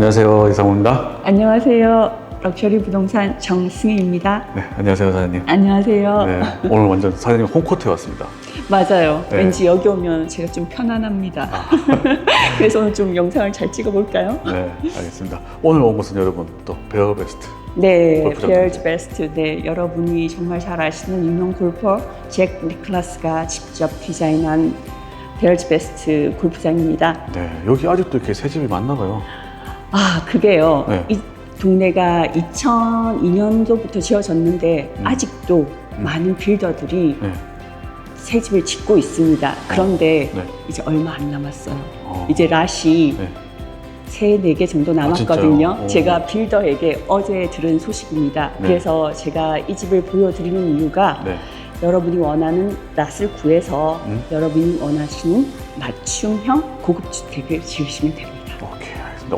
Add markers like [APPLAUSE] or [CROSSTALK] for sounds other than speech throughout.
안녕하세요 이상훈입니다. 안녕하세요. 럭셔리 부동산 정승희입니다. 네, 안녕하세요 사장님. 안녕하세요. 네, 오늘 완전 사장님 홈코트에 왔습니다. 맞아요. 네. 왠지 여기 오면 제가 좀 편안합니다. [LAUGHS] 그래서 오늘 좀 영상을 잘 찍어볼까요? 네, 알겠습니다. 오늘 온 곳은 여러분 또 베어베스트. 네, 베어즈 베스트. 네, 여러분이 정말 잘 아시는 유명 골퍼 잭 니클라스가 직접 디자인한 베어즈 베스트 골프장입니다. 네, 여기 아직도 이렇게 새 집이 많나 봐요. 아, 그게요. 네. 이 동네가 2002년도부터 지어졌는데 음. 아직도 음. 많은 빌더들이 네, 새 집을 짓고 있습니다. 그런데 네. 이제 얼마 안 남았어요. 어, 이제 랏이 네. 세네 개 정도 진짜요? 남았거든요. 오. 제가 빌더에게 어제 들은 소식입니다. 네. 그래서 제가 이 집을 보여드리는 이유가 네, 여러분이 원하는 랏을 구해서 음. 여러분이 원하시는 맞춤형 고급 주택을 지으시면 됩니다.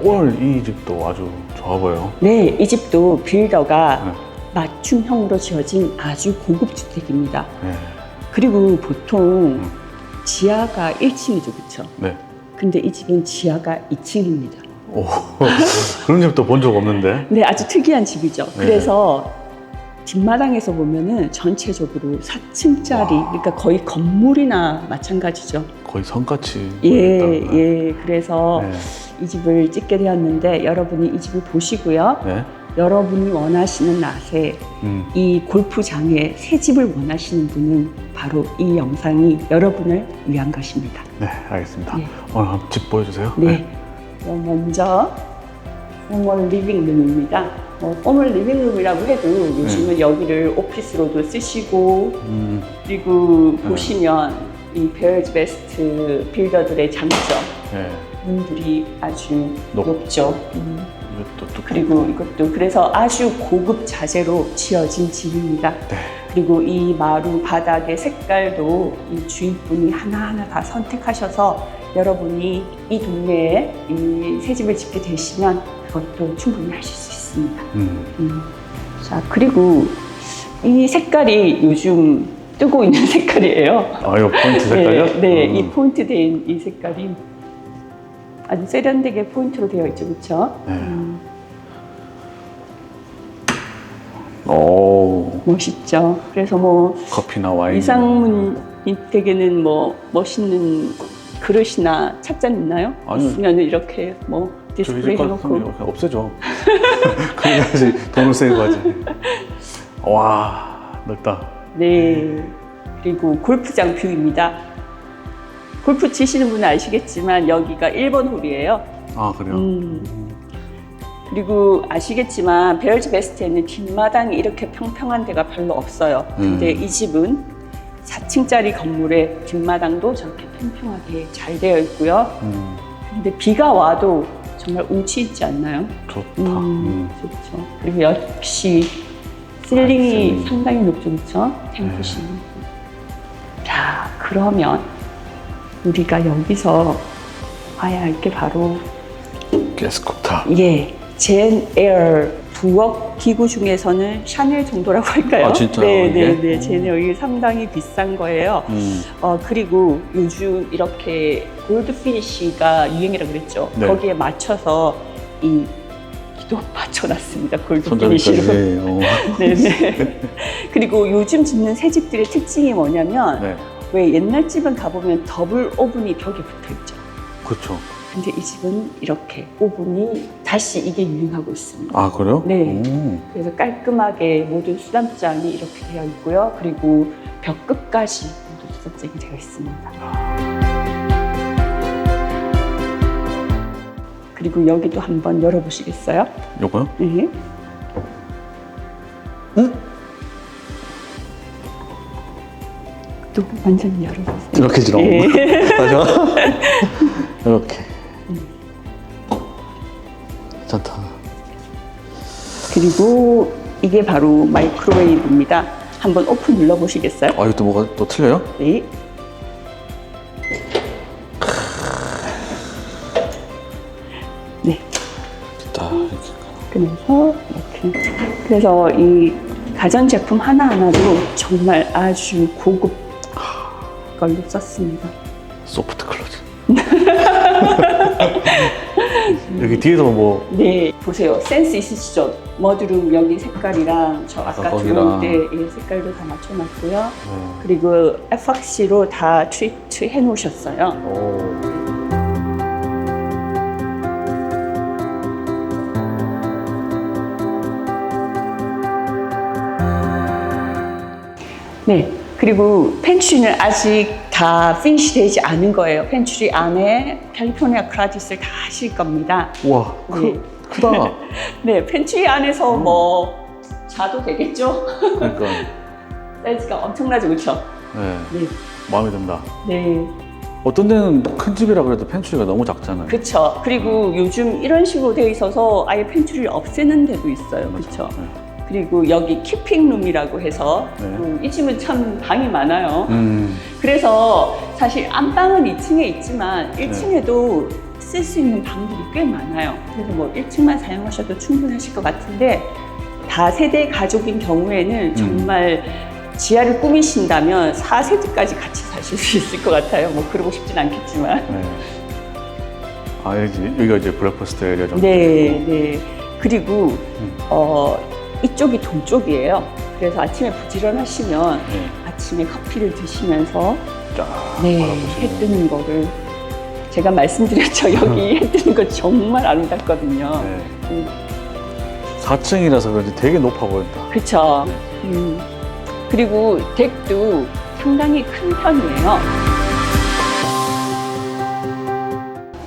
오늘 이 집도 아주 좋아 보여요. 네, 이 집도 빌더가 네. 맞춤형으로 지어진 아주 고급 주택입니다. 네, 그리고 보통 음. 지하가 1층이죠, 그렇죠? 네. 근데 이 집은 지하가 2층입니다. 오, 그런 집도 본 적 없는데. 네, 아주 특이한 집이죠. 네. 그래서 뒷마당에서 보면은 전체적으로 4층짜리, 와. 그러니까 거의 건물이나 마찬가지죠. 거의 성같이. 예, 보였다. 예. 그래서 네, 이 집을 찍게 되었는데 여러분이 이 집을 보시고요. 네. 여러분이 원하시는 낫에 음, 이 골프장에 새 집을 원하시는 분은 바로 이 영상이 여러분을 위한 것입니다. 네, 알겠습니다. 네. 오늘 한번 집 보여주세요. 네. 그럼 먼저 포멀 리빙룸입니다. 뭐 포멀 리빙룸이라고 해도 요즘은 여기를 오피스로도 쓰시고 음, 그리고 네. 보시면 이 베어즈 베스트 빌더들의 장점 네. 문들이 아주 높- 높죠. 음. 이것도 또 그리고 이것도 그래서 아주 고급 자재로 지어진 집입니다. 네. 그리고 이 마루 바닥의 색깔도 이 주인분이 하나하나 다 선택하셔서 여러분이 이 동네에 이 새 집을 짓게 되시면 그것도 충분히 하실 수 있습니다. 음, 음. 자, 그리고 이 색깔이 요즘 뜨고 있는 [LAUGHS] 색깔이에요. 아 이거 포인트 색깔이요? 네, 네, 음. 이 포인트 된 이 색깔이 아주 세련되게 포인트로 되어 있죠, 그렇죠? 네. 오, 멋있죠. 그래서 뭐 커피나 와인. 이상문 댁에는 뭐 멋있는 그릇이나 찻잔 있나요? 아니요. 있으면 이렇게 뭐 디스플레이 집 해놓고 없애죠. [LAUGHS] 그래야지 돈을 세이브하지. 와, 넓다. 네 그리고 골프장 뷰입니다. 골프 치시는 분은 아시겠지만 여기가 1번 홀이에요. 아 그래요? 음. 그리고 아시겠지만 베어즈 베스트에는 뒷마당이 이렇게 평평한 데가 별로 없어요. 근데 음. 이 집은 4층짜리 건물에 뒷마당도 저렇게 평평하게 잘 되어 있고요. 음, 근데 비가 와도 정말 운치 있지 않나요? 좋다. 음, 음. 좋죠. 그리고 역시 실링이 아. 상당히 높죠, 그렇죠? 탱크시. 자, 그러면 우리가 여기서 봐야 할 게 바로 가스쿠터. 예, 젠 에어 부엌 기구 중에서는 샤넬 정도라고 할까요? 아, 진짜요, 네, 이게? 네, 네. 젠 에어 이게 상당히 비싼 거예요. 음, 어, 그리고 요즘 이렇게 골드 피니쉬가 유행이라 그랬죠. 네. 거기에 맞춰서 이 기도 맞춰놨습니다. 골드 피니쉬로. 손잡이까지. [LAUGHS] 어. 네네. [LAUGHS] 그리고 요즘 짓는 새 집들의 특징이 뭐냐면 네, 왜 옛날 집은 가보면 더블 오븐이 벽에 붙어 있죠. 그렇죠. 근데 이 집은 이렇게 오븐이 다시 이게 유행하고 있습니다. 아 그래요? 네. 오. 그래서 깔끔하게 모든 수납장이 이렇게 되어 있고요. 그리고 벽 끝까지 모두 수납장이 되어 있습니다. 그리고 여기도 한번 열어보시겠어요? 요거요? 네. 응? 또 완전히 열어보세요. 이렇게 지나온 예. [LAUGHS] 거. 다시 [LAUGHS] 이렇게. 괜찮다. 그리고 이게 바로 마이크로웨이브입니다. 한번 오픈 눌러보시겠어요? 아 이것도 뭐가 또 틀려요? 네. 네. 자 이렇게. 그래서 이렇게. 그래서 이 가전제품 하나하나도 정말 아주 고급 걸로 썼습니다. 소프트 클로즈. [LAUGHS] 여기 뒤에도 뭐 네, 보세요. 센스 있으시죠? 머드룸 여기 색깔이랑 저 아까 거기랑. 들어올 때 예, 색깔도 다 맞춰놨고요. 네. 그리고 에팍시로 다 트리트 해놓으셨어요. 오. 네. 그리고 펜츄리는 아직 다 피니시 되지 않은 거예요. 펜츄리 안에 캘리포니아 크라디스를 다 하실 겁니다. 우와 네. 크, 크다. [LAUGHS] 네, 펜츄리 안에서 뭐 자도 되겠죠? 그러니까 [LAUGHS] 사이즈가 엄청나죠, 그렇죠? 네 네, 마음에 든다. 네, 어떤 데는 큰 집이라 그래도 펜츄리가 너무 작잖아요. 그렇죠. 그리고 요즘 이런 식으로 되어 있어서 아예 펜츄리를 없애는 데도 있어요, 그렇죠? 네. 그리고 여기 키핑룸이라고 해서 네. 음, 이 집은 참 방이 많아요. 음. 그래서 사실 안방은 2층에 있지만 네. 1층에도 쓸 수 있는 방들이 꽤 많아요. 그래서 뭐 1층만 사용하셔도 충분하실 것 같은데 다세대 가족인 경우에는 음. 정말 지하를 꾸미신다면 4세대까지 같이 사실 수 있을 것 같아요. 뭐 그러고 싶진 않겠지만. 네. 아 여기 여기가 이제 브렉퍼스트 에리아 정도. 네, 네. 그리고 음. 어, 이쪽이 동쪽이에요. 그래서 아침에 부지런하시면 네. 아침에 커피를 드시면서 쫙 네, 바라보시는. 해 뜨는 거를 제가 말씀드렸죠. [LAUGHS] 여기 해 뜨는 거 정말 아름답거든요. 네. 음, 4층이라서 그런지 되게 높아 보인다. 그쵸. 음. 그리고 덱도 상당히 큰 편이에요.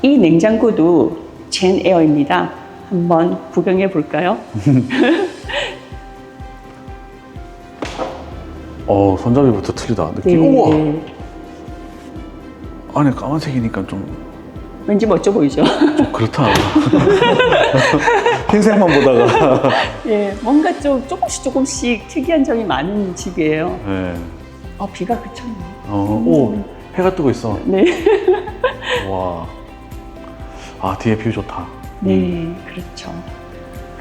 이 냉장고도 젠 에어입니다. 한번 구경해 볼까요? [LAUGHS] 어 손잡이부터 틀리다. 느낌. 우와. 네. 안에 까만색이니까 좀, 왠지 멋져 보이죠? 좀 그렇다. [LAUGHS] 흰색만 보다가. [LAUGHS] 예, 뭔가 좀 조금씩 조금씩 특이한 점이 많은 집이에요. 네. 어, 비가 그쳤네. 어, 오 해가 뜨고 있어. 네. [LAUGHS] 와. 아 뒤에 뷰 좋다. 네, 그렇죠.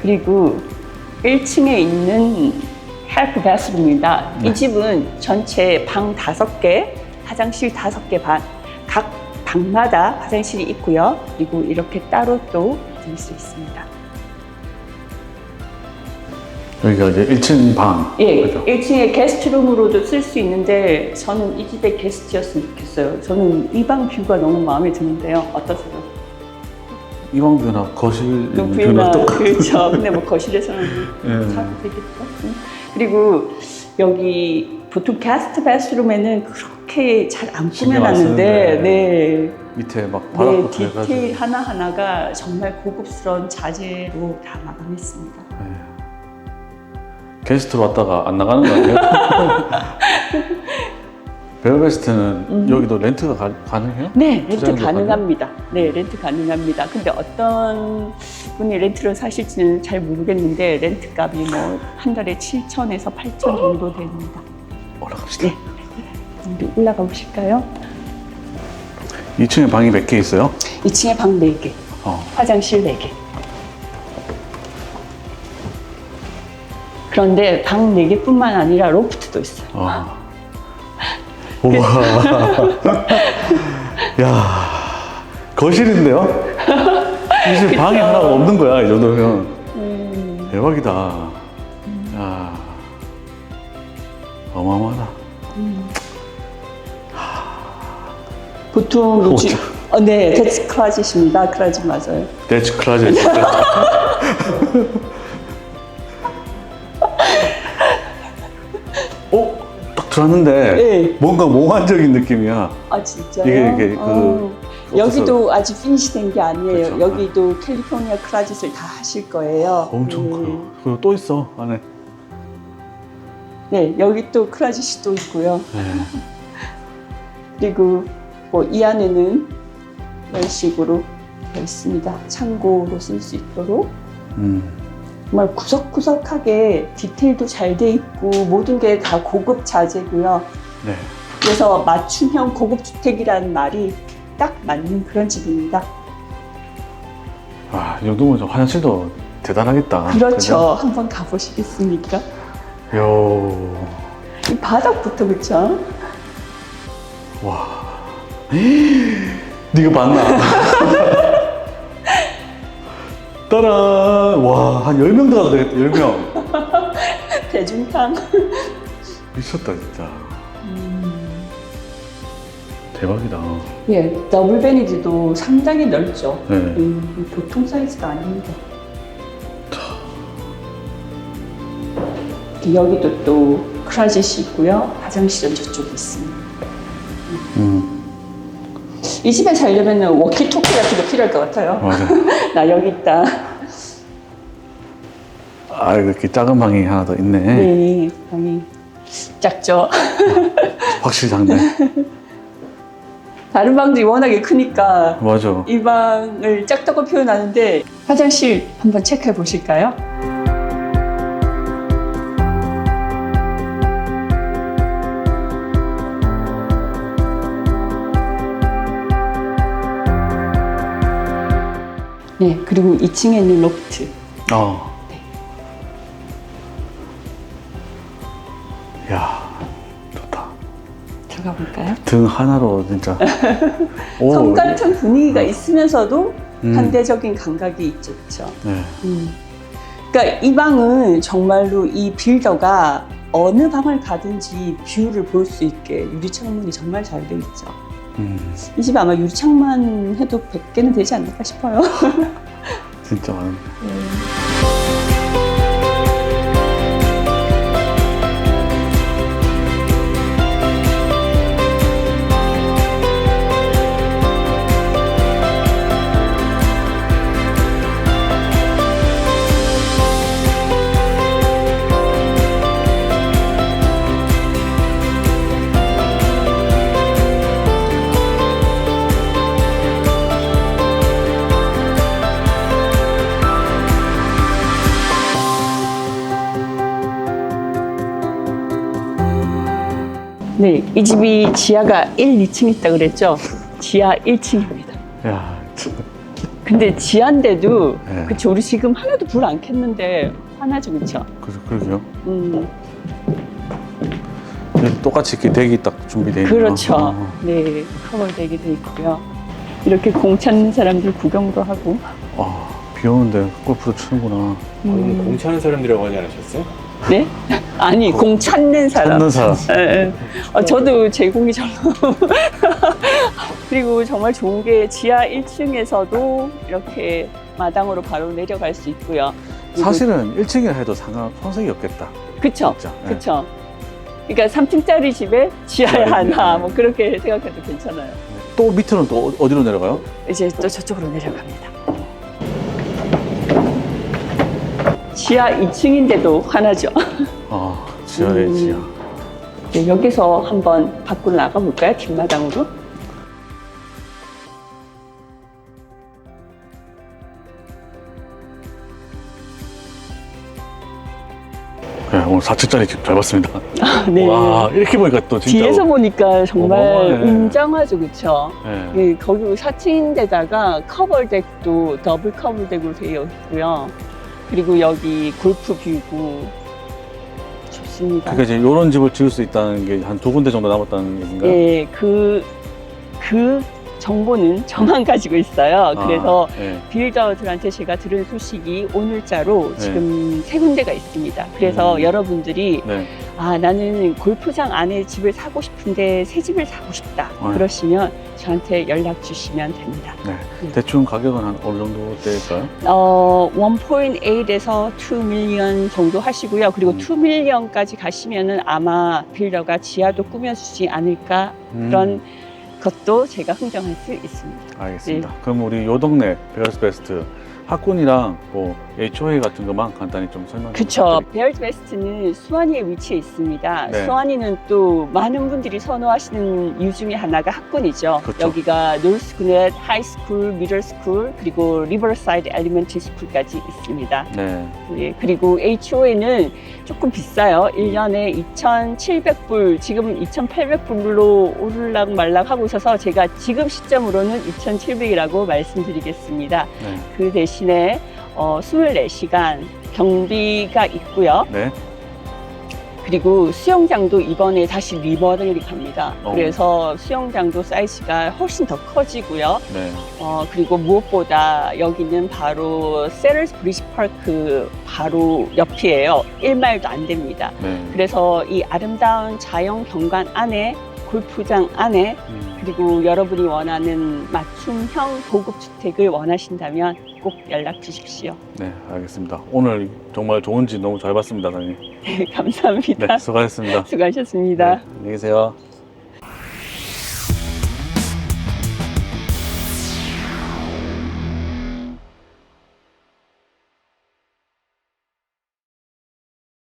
그리고 1층에 있는 헬프 바스룸입니다. 네. 이 집은 전체 방 다섯 개, 화장실 다섯 개 반, 각 방마다 화장실이 있고요. 그리고 이렇게 따로 또 드릴 수 있습니다. 여기가 이제 1층 방. 예, 그죠? 1층에 게스트룸으로도 쓸 수 있는데 저는 이 집의 게스트였으면 좋겠어요. 저는 이 방 뷰가 너무 마음에 드는데요. 어떠세요? 이방 뷰나 거실 그 뷰나 뷰나 또. 그렇죠. 근데 뭐 거실에서는 [LAUGHS] 예. 자도 되겠죠. 응. 그리고 여기 보통 게스트 베스룸에는 그렇게 잘 안 신경 안 꾸며놨는데, 쓰는데. 네, 밑에 막 네 바닥부터 디테일 해가지고. 하나 하나가 정말 고급스러운 자재로 다 마감했습니다. 네. 게스트로 왔다가 안 나가는 거 아니에요? [LAUGHS] 벨베스트는 음. 여기도 렌트가 가, 가능해요? 네, 렌트 투자금도 가능합니다. 네, 렌트 가능합니다. 근데 어떤 분이 렌트를 사실지는 잘 모르겠는데 렌트 값이 뭐 한 달에 7천에서 8천 정도 됩니다. 올라갑시다. 네. 올라가 보실까요? 2층에 방이 몇 개 있어요? 2층에 방 4개, 어. 화장실 4개. 그런데 방 4개뿐만 아니라 로프트도 있어요. 어. 우와. [LAUGHS] 야 거실인데요? 이제 방이 하나가 없는 거야 이 정도면 음, 대박이다. 야 어마어마하다. 보통 요즘 오자. 어, 네, 데스 클라짓입니다. 클라짓 맞아요. 대치 클라젯. 들었는데 네. 뭔가 몽환적인 느낌이야. 아 진짜요? 이게- 이게 그 어. 여기도 아직 피니시 된 게 아니에요. 그렇죠. 여기도 캘리포니아 클라짓을 다 하실 거예요. 엄청 네. 커요. 그리고 또 있어 안에. 네, 여기 또 클라짓이 또 있고요. 네. [LAUGHS] 그리고 뭐 이 안에는 이런 식으로 되어 있습니다. 창고로 쓸 수 있도록 음. 정말 구석구석하게 디테일도 잘 돼 있고 모든 게 다 고급 자재고요. 네. 그래서 맞춤형 고급 주택이라는 말이 딱 맞는 그런 집입니다. 아, 이 정도면 좀 화장실도 대단하겠다. 그렇죠. 한번 가보시겠습니까? 그죠? 요. 이 바닥부터 그렇죠? 와. [GASPS] 네가 봤나? [LAUGHS] 따란! 와, 한 10명 들어가도 되겠다, 10명. [LAUGHS] 대중탕. 미쳤다, 진짜. 대박이다. 예, 더블 베니드도 상당히 넓죠. 네. 음, 보통 사이즈가 아닙니다. 여기도 또 크라젯이 있고요. 화장실은 저쪽에 있습니다. 음, 이 집에 살려면 워키토키 같은 거 필요할 것 같아요. 맞아. [LAUGHS] 나 여기 있다. 아, 이렇게 작은 방이 하나 더 있네. 네, 방이 작죠. 확실히 작네. [LAUGHS] 다른 방들이 워낙에 크니까 맞아. 이 방을 작다고 표현하는데 화장실 한번 체크해 보실까요? 네, 그리고 2층에 있는 로프트. 어. 야, 좋다. 들어가 볼까요? 등 하나로 진짜. [LAUGHS] 오, 성 같은 분위기가 있으면서도 음. 현대적인 감각이 있죠, 그렇죠? 네. 음. 그러니까 이 방은 정말로 이 빌더가 어느 방을 가든지 뷰를 볼 수 있게 유리 창문이 정말 잘돼 있죠. 음, 이집 아마 유리 창만 해도 100개는 되지 않을까 싶어요. 진짜 많네. 네, 이 집이 지하가 1, 2층 있다 그랬죠? 지하 1층입니다. 야, 참. 근데 지하인데도 네. 그쵸 우리 지금 하나도 불 안 켰는데 화나죠 그쵸? 그, 그러게요. 음, 여기 똑같이 이렇게 대기 딱 준비되어 있는 그렇죠. 어. 네, 커버 되게 돼 있고요. 이렇게 공 찾는 사람들 구경도 하고. 아, 비 오는데 골프도 치는구나. 음, 공 차는 사람들이라고 하지 않으셨어요? 네? 아니 공 찾는 사람. 찾는 사람. 예, 예. 어, 저도 제 공이 절로. [LAUGHS] 그리고 정말 좋은 게 지하 1층에서도 이렇게 마당으로 바로 내려갈 수 있고요. 그리고- 사실은 1층이라 해도 상관, 손색이 없겠다. 그쵸? 진짜. 네. 그쵸? 그러니까 3층짜리 집에 지하에 네, 하나 네. 뭐 그렇게 생각해도 괜찮아요. 또 밑으로는 또 어- 어디로 내려가요? 이제 또 저쪽으로 내려갑니다. 지하 2층인데도 화나죠. 아, 지하에 음. 지하. 네, 여기서 한번 밖으로 나가볼까요? 뒷마당으로? 네, 오늘 4층짜리 집 잘 봤습니다. 네. 와, 이렇게 보니까 또 진짜. 뒤에서 보니까 정말 어마어마하네. 웅장하죠, 그쵸? 네. 예, 거기 4층인데다가 커버덱도 더블 커버덱으로 되어 있고요. 그리고 여기 골프 뷰고 좋습니다. 그러니까 이제 이런 집을 지을 수 있다는 게 한 두 군데 정도 남았다는 얘기인가요? 예, 그, 그 정보는 저만 [LAUGHS] 가지고 있어요. 아, 그래서 네. 빌더들한테 제가 들은 소식이 오늘자로 네. 지금 세 군데가 있습니다. 그래서 음. 여러분들이 네. 아 나는 골프장 안에 집을 사고 싶은데 새 집을 사고 싶다 네. 그러시면 저한테 연락 주시면 됩니다. 네. 네. 대충 가격은 한 어느 정도 될까요? 어 1.8에서 2 밀리언 정도 하시고요. 그리고 음. 2 밀리언까지 가시면은 아마 빌더가 지하도 꾸며주지 않을까 음, 그런 것도 제가 흥정할 수 있습니다. 알겠습니다. 네. 그럼 우리 요 동네 베어스 베스트 학군이랑 뭐 HOA 같은 것만 간단히 좀 설명 좀 그쵸. 베어즈 베스트는 수완이에 위치해 있습니다. 네. 수완이는 또 많은 분들이 선호하시는 이유 중에 하나가 학군이죠. 그쵸. 여기가 노스쿠넷 하이스쿨, 미들스쿨, 그리고 리버사이드 엘리멘트 스쿨까지 있습니다. 네. 예, 그리고 HOA는 조금 비싸요. 1년에 2,700불, 지금 2,800불로 오르락 말락 하고 있어서 제가 지금 시점으로는 2,700이라고 말씀드리겠습니다. 네. 그 대신 에 어, 24시간 경비가 있고요. 네. 그리고 수영장도 이번에 다시 리모델링 합니다. 어. 그래서 수영장도 사이즈가 훨씬 더 커지고요. 네. 어, 그리고 무엇보다 여기는 바로 세럴스 브리지 파크 바로 옆이에요. 1마일도 안 됩니다. 네. 그래서 이 아름다운 자연 경관 안에 골프장 안에 음, 그리고 여러분이 원하는 맞춤형 고급 주택을 원하신다면 꼭 연락 주십시오. 네, 알겠습니다. 오늘 정말 좋은 집 너무 잘 봤습니다, 사장님. [LAUGHS] 감사합니다. 네, 수고하셨습니다. 수고하셨습니다. 네, 안녕히 계세요.